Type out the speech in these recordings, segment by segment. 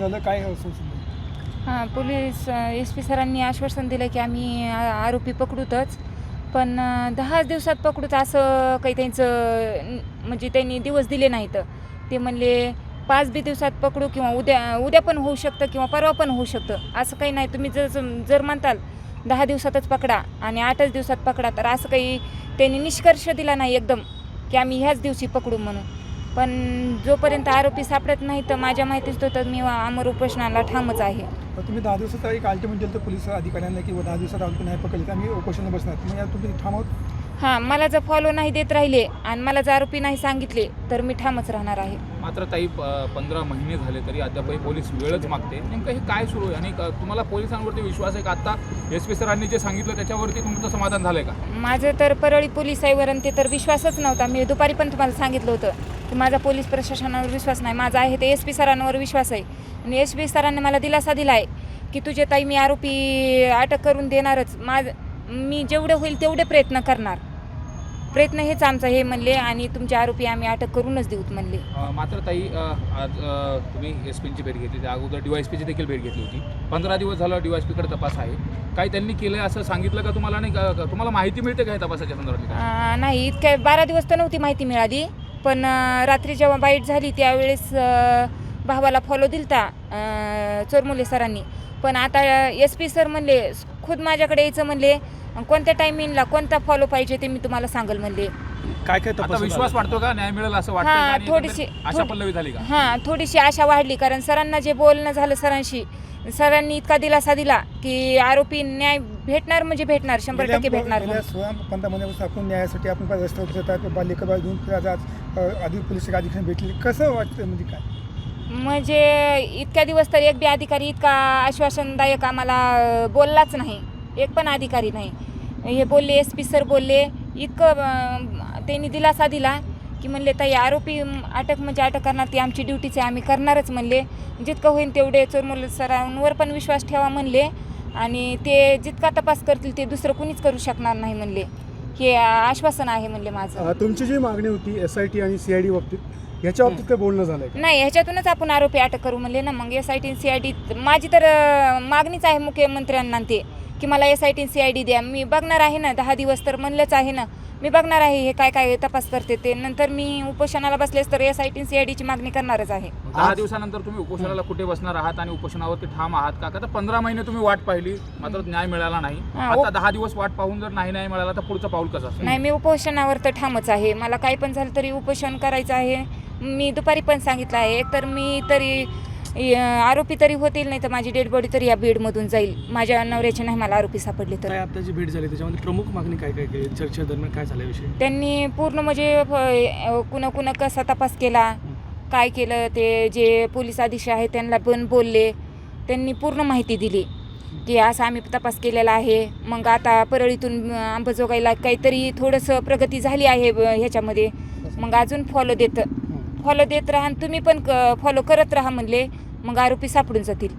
झालं? काय हां पोलीस एस पी सरांनी आश्वासन दिलं की आम्ही आ- आरोपी पकडूतच. पण अं, दहाच दिवसात पकडूत असं काही त्यांचं म्हणजे त्यांनी दिवस दिले नाहीत. ते म्हणले पाच बी दिवसात पकडू किंवा उद्या उद्या पण होऊ शकतं किंवा परवा पण होऊ शकतं. असं काही नाही. तुम्ही जर जर म्हणताल दहा दिवसातच पकडा आणि आठच दिवसात पकडा तर असं काही त्यांनी निष्कर्ष दिला नाही एकदम की आम्ही ह्याच दिवशी पकडू म्हणून. पण जोपर्यंत आरोपी सापडत नाही तर माझ्या माहितीच तर मी अमर उपोषणाला ठामच आहे. तर तुम्ही दहा दिवसाचा एक अल्टिमेट दिलं तर पोलीस अधिकाऱ्यांना की दहा दिवसात आरोपी नाही पकडले तर आम्ही उपोषण बसणार. मग या तुम्ही थांबवत हां मला जर फॉलो नाही देत राहिले आणि मला जर आरोपी नाही सांगितले तर मी ठामच राहणार आहे. मात्र ताई पंधरा महिने झाले तरी अद्यापही पोलीस वेळच मागते. नेमकं हे काय सुरू आहे? आणि क- तुम्हाला पोलिसांवरती विश्वास आहे का आता एस पी सरांनी जे सांगितलं त्याच्यावरती तुमचं समाधान झालंय का? माझं तर परळी पोलीस आईवर आणि ते तर विश्वासच नव्हता. मी दुपारी पण तुम्हाला सांगितलं होतं. की माझा पोलीस प्रशासनावर विश्वास नाही. माझा आहे ते एस पी सरांवर विश्वास आहे. आणि एस पी सरांनी मला दिलासा दिला आहे की तुझे ताई मी आरोपी अटक करून देणारच. माझ मी जेवढे होईल तेवढे प्रयत्न करणार. प्रयत्न हेच आमचा हे म्हणले आणि तुमचे आरोपी आम्ही अटक करूनच देऊत म्हणले. मात्र ताई आज तुम्ही एस पीची भेट घेतली. त्या अगोदर डी वाय एस पीची देखील भेट घेतली होती. पंधरा दिवस झालं डी वाय पीकडे तपास आहे. काय त्यांनी केलं असं सांगितलं का तुम्हाला नाही? का तुम्हाला माहिती मिळते का या तपासाच्या संदर्भात काय? नाही इतक्या बारा दिवस तर नव्हती माहिती मिळाली. पण रात्री जेव्हा बाईट झाली त्यावेळेस भावाला फॉलो दिलता चोरमुले सरांनी. पण आता एस पी सर म्हणले खुद माझ्याकडे यायचं म्हणले कोणत्या टायमिंगला कोणता फॉलो पाहिजे ते मी तुम्हाला सांगेल म्हणले. काय काय आता तपास विश्वास वाटतो का? न्याय मिळेल असं वाटतं हां? आणि थोडीशी- एकंदरीत आशा थोडी- पल्लवी झाली का? हां थोडीशी आशा वाढली कारण सरांना जे बोलणं झालं सरांशी सरांनी इतका दिलासा दिला की आरोपी न्याय भेटणार म्हणजे भेटणार शंभर टक्के भेटणार गेल्या सोळा पंधरा महिन्यापासून आपण न्यायासाठी आपण पाय रस्त्यावर फिरतात बालिका घेऊन फिरत आज अ, अधिक पोलीस अधिकारी भेटले. कसं वाटतं म्हणजे काय? म्हणजे इतक्या दिवस तर एक बी अधिकारी इतका आश्वासनदायक आम्हाला अं, बोललाच नाही. एक पण अधिकारी नाही. हे बोलले एस पी सर बोलले इतकं त्यांनी दिलासा दिला की म्हणले ताई आरोपी अटक म्हणजे अटक करणार ती आमची ड्युटीच आहे आम्ही करणारच म्हणले. जितकं होईल तेवढे चोरमुल सरांवर पण विश्वास ठेवा म्हणले. आणि ते जितका तपास करतील ते दुसरं कुणीच करू शकणार नाही म्हणले. हे आश्वासन आहे म्हणले माझं. तुमची जी मागणी होती एस आय टी आणि सी आय डी बाबतीत ह्याच्या बाबतीत काय बोलणं झालंय का? नाही ह्याच्यातूनच आपण आरोपी अटक करू म्हणले ना. मग S I T C I D माझी तर मागणीच आहे मुख्यमंत्र्यांना ते. की मला S I T C I D द्या. मी बघणार आहे ना दहा दिवस तर म्हणलंच आहे ना. मी बघणार आहे हे काय काय तपास करते ते. नंतर मी उपोषणाला बसलेस तर S I T C I डीची मागणी करणारच आहे. दहा दिवसानंतर तुम्ही उपोषणाला कुठे बसणार आहात आणि उपोषणावरती ठाम आहात का? तर पंधरा महिने तुम्ही वाट पाहिली मात्र न्याय मिळाला नाही. हा, आता दहा दिवस वाट पाहून जर नाही न्याय मिळाला तर पुढचं पाऊल कसं असेल? नाही मी उपोषणावर तर ठामच आहे. मला काही पण झालं तरी उपोषण करायचं आहे. मी दुपारी पण सांगितलं आहे. एकतर मी तरी आरोपी तरी होतील नाही तर माझी डेड बॉडी तरी या बीडमधून जाईल. माझ्या नवऱ्याचे नाही मला आरोपी सापडले तर. काय आता जी भेट झाली त्याच्यामध्ये प्रमुख मागणी काय काय केली चर्चे दरम्यान काय विषयी? त्यांनी पूर्ण म्हणजे कुणा कुणा कसा तपास केला काय केलं ते जे पोलीस अधीक्षक आहेत त्यांना पण बोलले. त्यांनी पूर्ण माहिती दिली की असं आम्ही तपास केलेला आहे. मग आता परळीतून अंबाजोगाईला काहीतरी थोडंसं प्रगती झाली आहे ह्याच्यामध्ये. मग अजून फॉलो देत. फॉलो देत राहा आणि तुम्ही पण फॉलो करत राहा म्हणले मग आरोपी सापडून जातील.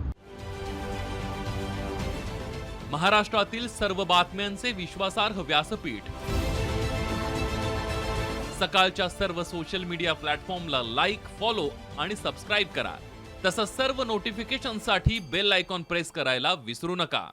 महाराष्ट्रातील सर्व बातम्यांचे विश्वासार्ह व्यासपीठ. सकाळच्या सर्व सोशल मीडिया प्लॅटफॉर्मला लाईक फॉलो आणि सबस्क्राईब करा. तसंच सर्व नोटिफिकेशनसाठी बेल आयकॉन प्रेस करायला विसरू नका.